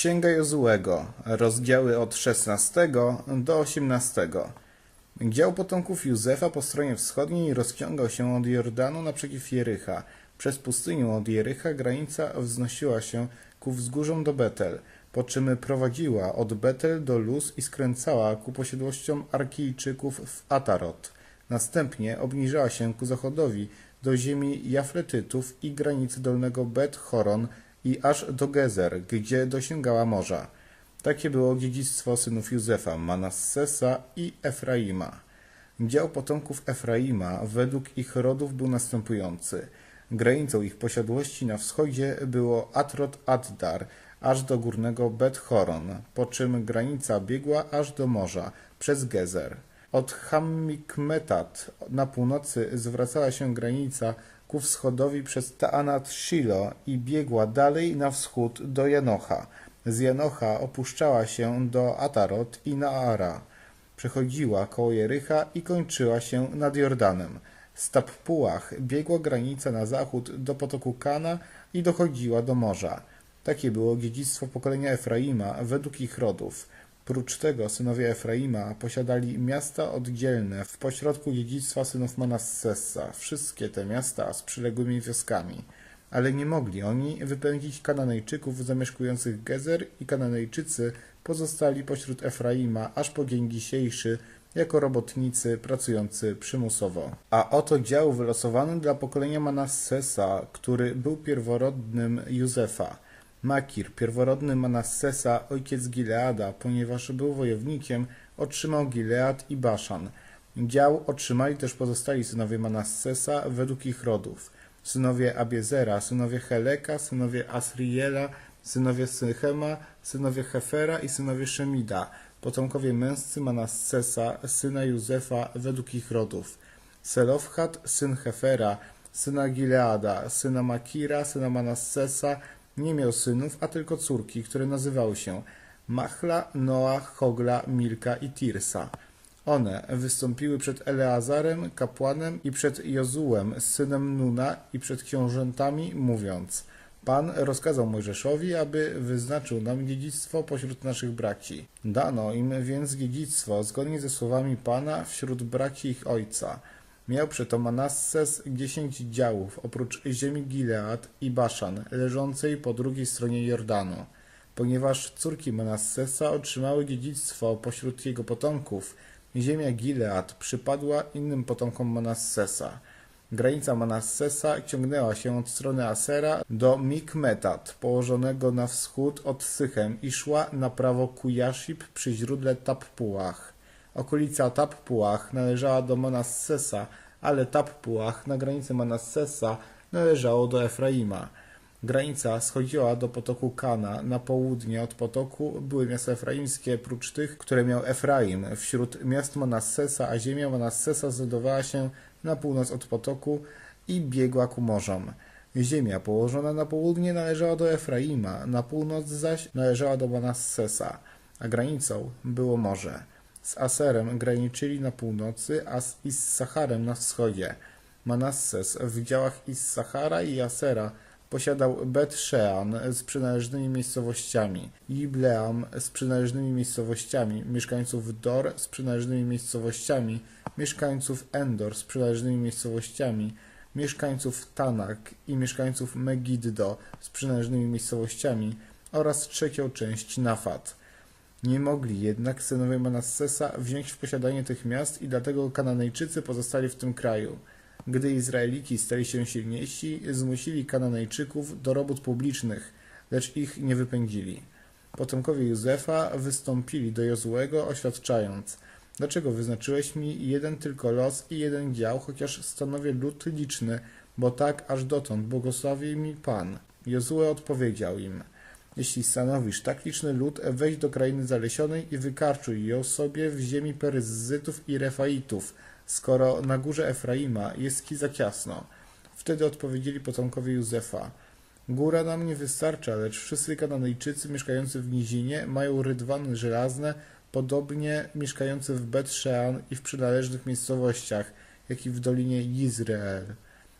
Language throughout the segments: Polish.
Księga Jozułego, rozdziały od 16 do 18. Dział potomków Józefa po stronie wschodniej rozciągał się od Jordanu naprzeciw Jericha. Przez pustynię od Jericha granica wznosiła się ku wzgórzom do Betel, po czym prowadziła od Betel do Luz i skręcała ku posiadłościom Arkijczyków w Atarot. Następnie obniżała się ku zachodowi do ziemi Jafletytów i granicy dolnego Bet-Horon i aż do Gezer, gdzie dosięgała morza. Takie było dziedzictwo synów Józefa, Manassesa i Efraima. Dział potomków Efraima według ich rodów był następujący. Granicą ich posiadłości na wschodzie było Atrot Addar, aż do górnego Bet-Horon, po czym granica biegła aż do morza, przez Gezer. Od Hammikmetat na północy zwracała się granica ku wschodowi przez Taanat Shilo i biegła dalej na wschód do Janocha. Z Janocha opuszczała się do Atarot i Naara. Przechodziła koło Jericha i kończyła się nad Jordanem. Z Tappuach biegła granica na zachód do potoku Kana i dochodziła do morza. Takie było dziedzictwo pokolenia Efraima według ich rodów. Prócz tego synowie Efraima posiadali miasta oddzielne w pośrodku dziedzictwa synów Manassesa, wszystkie te miasta z przyległymi wioskami. Ale nie mogli oni wypędzić Kananejczyków zamieszkujących Gezer i Kananejczycy pozostali pośród Efraima aż po dzień dzisiejszy jako robotnicy pracujący przymusowo. A oto dział wylosowany dla pokolenia Manassesa, który był pierworodnym Józefa. Makir, pierworodny Manassesa, ojciec Gileada, ponieważ był wojownikiem, otrzymał Gilead i Baszan. Dział otrzymali też pozostali synowie Manassesa według ich rodów. Synowie Abiezera, synowie Heleka, synowie Asriela, synowie Sychema, synowie Hefera i synowie Szemida, potomkowie męscy Manassesa, syna Józefa według ich rodów. Selofhat, syn Hefera, syna Gileada, syna Makira, syna Manassesa, nie miał synów, a tylko córki, które nazywały się Machla, Noach, Hogla, Milka i Tirsa. One wystąpiły przed Eleazarem, kapłanem i przed Jozułem, synem Nuna i przed książętami, mówiąc Pan rozkazał Mojżeszowi, aby wyznaczył nam dziedzictwo pośród naszych braci. Dano im więc dziedzictwo zgodnie ze słowami Pana wśród braci ich ojca. Miał przeto Manasses dziesięć działów, oprócz ziemi Gilead i Baszan, leżącej po drugiej stronie Jordanu. Ponieważ córki Manassesa otrzymały dziedzictwo pośród jego potomków, ziemia Gilead przypadła innym potomkom Manassesa. Granica Manassesa ciągnęła się od strony Asera do Mikmetat, położonego na wschód od Sychem i szła na prawo ku Jaszib przy źródle Tappuach. Okolica Tappuach należała do Manassesa, ale Tappuach na granicy Manassesa należało do Efraima. Granica schodziła do potoku Kana. Na południe od potoku były miasta efraimskie, prócz tych, które miał Efraim. Wśród miast Manassesa, a ziemia Manassesa znajdowała się na północ od potoku i biegła ku morzom. Ziemia położona na południe należała do Efraima, na północ zaś należała do Manassesa, a granicą było morze. Z Aserem graniczyli na północy, a z Issacharem na wschodzie. Manasses w działach Issachara i Asera posiadał Bet-Shean z przynależnymi miejscowościami, Ibleam z przynależnymi miejscowościami, mieszkańców Dor z przynależnymi miejscowościami, mieszkańców Endor z przynależnymi miejscowościami, mieszkańców Tanak i mieszkańców Megiddo z przynależnymi miejscowościami oraz trzecią część Nafat. Nie mogli jednak synowie Manassesa wziąć w posiadanie tych miast i dlatego Kananejczycy pozostali w tym kraju. Gdy Izraelici stali się silniejsi, zmusili Kananejczyków do robót publicznych, lecz ich nie wypędzili. Potomkowie Józefa wystąpili do Jozułego, oświadczając Dlaczego wyznaczyłeś mi jeden tylko los i jeden dział, chociaż stanowię lud liczny, bo tak aż dotąd błogosławi mi Pan. Jozue odpowiedział im jeśli stanowisz tak liczny lud, wejdź do krainy zalesionej i wykarczuj ją sobie w ziemi Peryzzytów i Refaitów, skoro na górze Efraima jest ki za ciasno. Wtedy odpowiedzieli potomkowie Józefa. Góra nam nie wystarcza, lecz wszyscy Kananejczycy mieszkający w nizinie mają rydwany żelazne, podobnie mieszkający w Bet-Shean i w przynależnych miejscowościach, jak i w dolinie Izrael.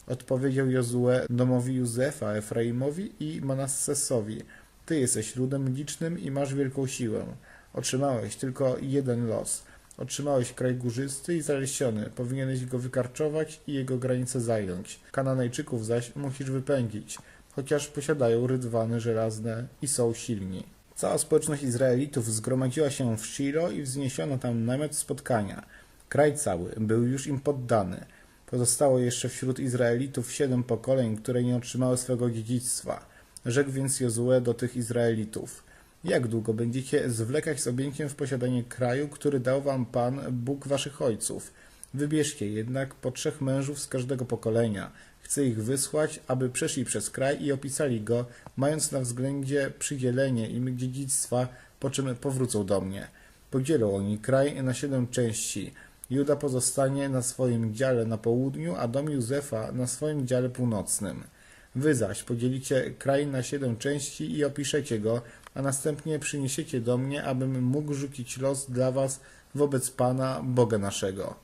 Odpowiedział Jozue domowi Józefa, Efraimowi i Manassesowi – Ty jesteś ludem licznym i masz wielką siłę. Otrzymałeś tylko jeden los. Otrzymałeś kraj górzysty i zalesiony. Powinieneś go wykarczować i jego granice zająć. Kananejczyków zaś musisz wypędzić, chociaż posiadają rydwany żelazne i są silni. Cała społeczność Izraelitów zgromadziła się w Shilo i wzniesiono tam namiot spotkania. Kraj cały był już im poddany. Pozostało jeszcze wśród Izraelitów siedem pokoleń, które nie otrzymały swego dziedzictwa. Rzekł więc Jozue do tych Izraelitów. Jak długo będziecie zwlekać z objęciem w posiadanie kraju, który dał wam Pan, Bóg waszych ojców? Wybierzcie jednak po trzech mężów z każdego pokolenia. Chcę ich wysłać, aby przeszli przez kraj i opisali go, mając na względzie przydzielenie im dziedzictwa, po czym powrócą do mnie. Podzielą oni kraj na siedem części. Juda pozostanie na swoim dziale na południu, a dom Józefa na swoim dziale północnym. Wy zaś podzielicie kraj na siedem części i opiszecie go, a następnie przyniesiecie do mnie, abym mógł rzucić los dla was wobec Pana, Boga naszego.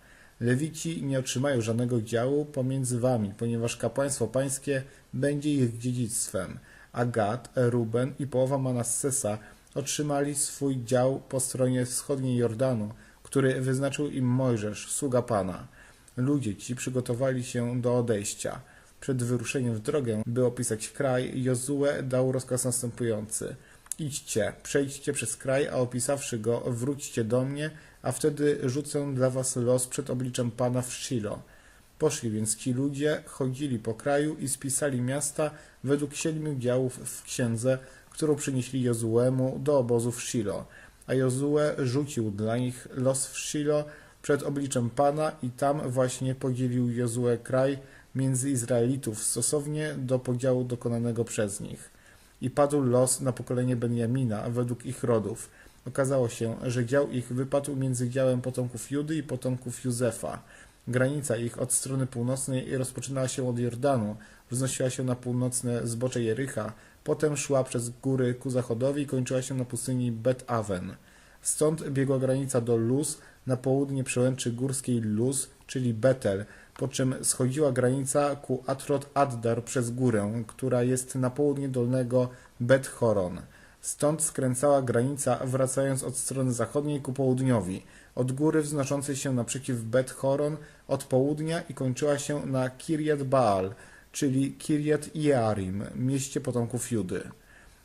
Lewici nie otrzymają żadnego działu pomiędzy wami, ponieważ kapłaństwo pańskie będzie ich dziedzictwem. A Gad, Ruben i połowa Manassesa otrzymali swój dział po stronie wschodniej Jordanu, który wyznaczył im Mojżesz, sługa Pana. Ludzie ci przygotowali się do odejścia. Przed wyruszeniem w drogę, by opisać kraj, Jozue dał rozkaz następujący. Idźcie, przejdźcie przez kraj, a opisawszy go, wróćcie do mnie, a wtedy rzucę dla was los przed obliczem Pana w Shilo. Poszli więc ci ludzie, chodzili po kraju i spisali miasta według siedmiu działów w księdze, którą przynieśli Jozuemu do obozu w Shilo. A Jozue rzucił dla nich los w Shilo przed obliczem Pana i tam właśnie podzielił Jozue kraj między Izraelitów stosownie do podziału dokonanego przez nich. I padł los na pokolenie Benjamina według ich rodów. Okazało się, że dział ich wypadł między działem potomków Judy i potomków Józefa. Granica ich od strony północnej rozpoczynała się od Jordanu, wznosiła się na północne zbocze Jericha, potem szła przez góry ku zachodowi i kończyła się na pustyni Bet-Awen. Stąd biegła granica do Luz, na południe przełęczy górskiej Luz, czyli Betel, po czym schodziła granica ku Atrot Addar przez górę, która jest na południe dolnego Bet Horon. Stąd skręcała granica, wracając od strony zachodniej ku południowi, od góry wznoszącej się naprzeciw Bet Horon od południa i kończyła się na Kirjat Baal, czyli Kirjat Jearim, mieście potomków Judy.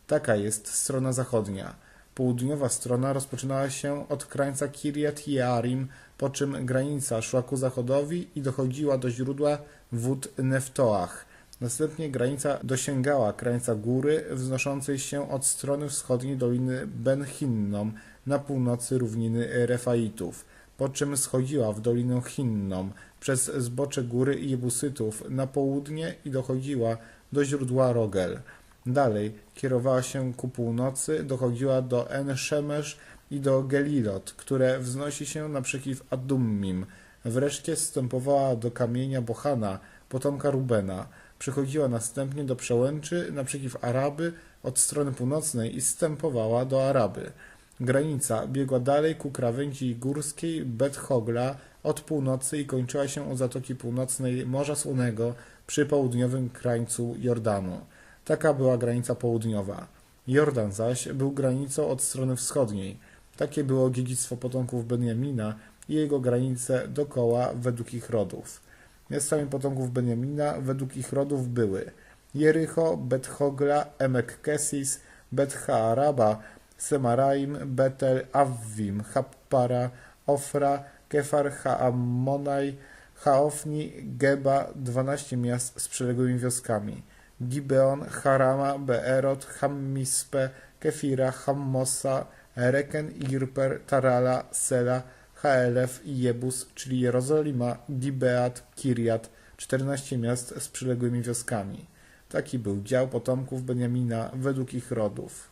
Taka jest strona zachodnia. Południowa strona rozpoczynała się od krańca Kirjat Jearim, po czym granica szła ku zachodowi i dochodziła do źródła wód Neftoach. Następnie granica dosięgała krańca góry wznoszącej się od strony wschodniej doliny Ben Hinnom na północy równiny Refaitów, po czym schodziła w dolinę Hinnom przez zbocze góry Jebusytów na południe i dochodziła do źródła Rogel. Dalej kierowała się ku północy, dochodziła do En-Szemesz i do Gelilot, które wznosi się naprzeciw Adummim. Wreszcie zstępowała do kamienia Bohana, potomka Rubena. Przychodziła następnie do przełęczy naprzeciw Araby od strony północnej i zstępowała do Araby. Granica biegła dalej ku krawędzi górskiej Bet-Hogla od północy i kończyła się u Zatoki Północnej Morza Słonego przy południowym krańcu Jordanu. Taka była granica południowa. Jordan zaś był granicą od strony wschodniej. Takie było dziedzictwo potomków Benjamina i jego granice dokoła według ich rodów. Miastami potomków Benjamina według ich rodów były Jericho, Bet-Hogla, Emek Kesis, Bet-Haaraba, Semaraim, Betel, Avvim, Happara, Ofra, Kefar, Haamonaj, Chaofni, Geba, 12 miast z przyległymi wioskami. Gibeon, Harama, Beerot, Hammispe, Kefira, Hammosa, Reken, Irper, Tarala, Sela, Haelef i Jebus, czyli Jerozolima, Gibeat, Kiriat, 14 miast z przyległymi wioskami. Taki był dział potomków Benjamina według ich rodów.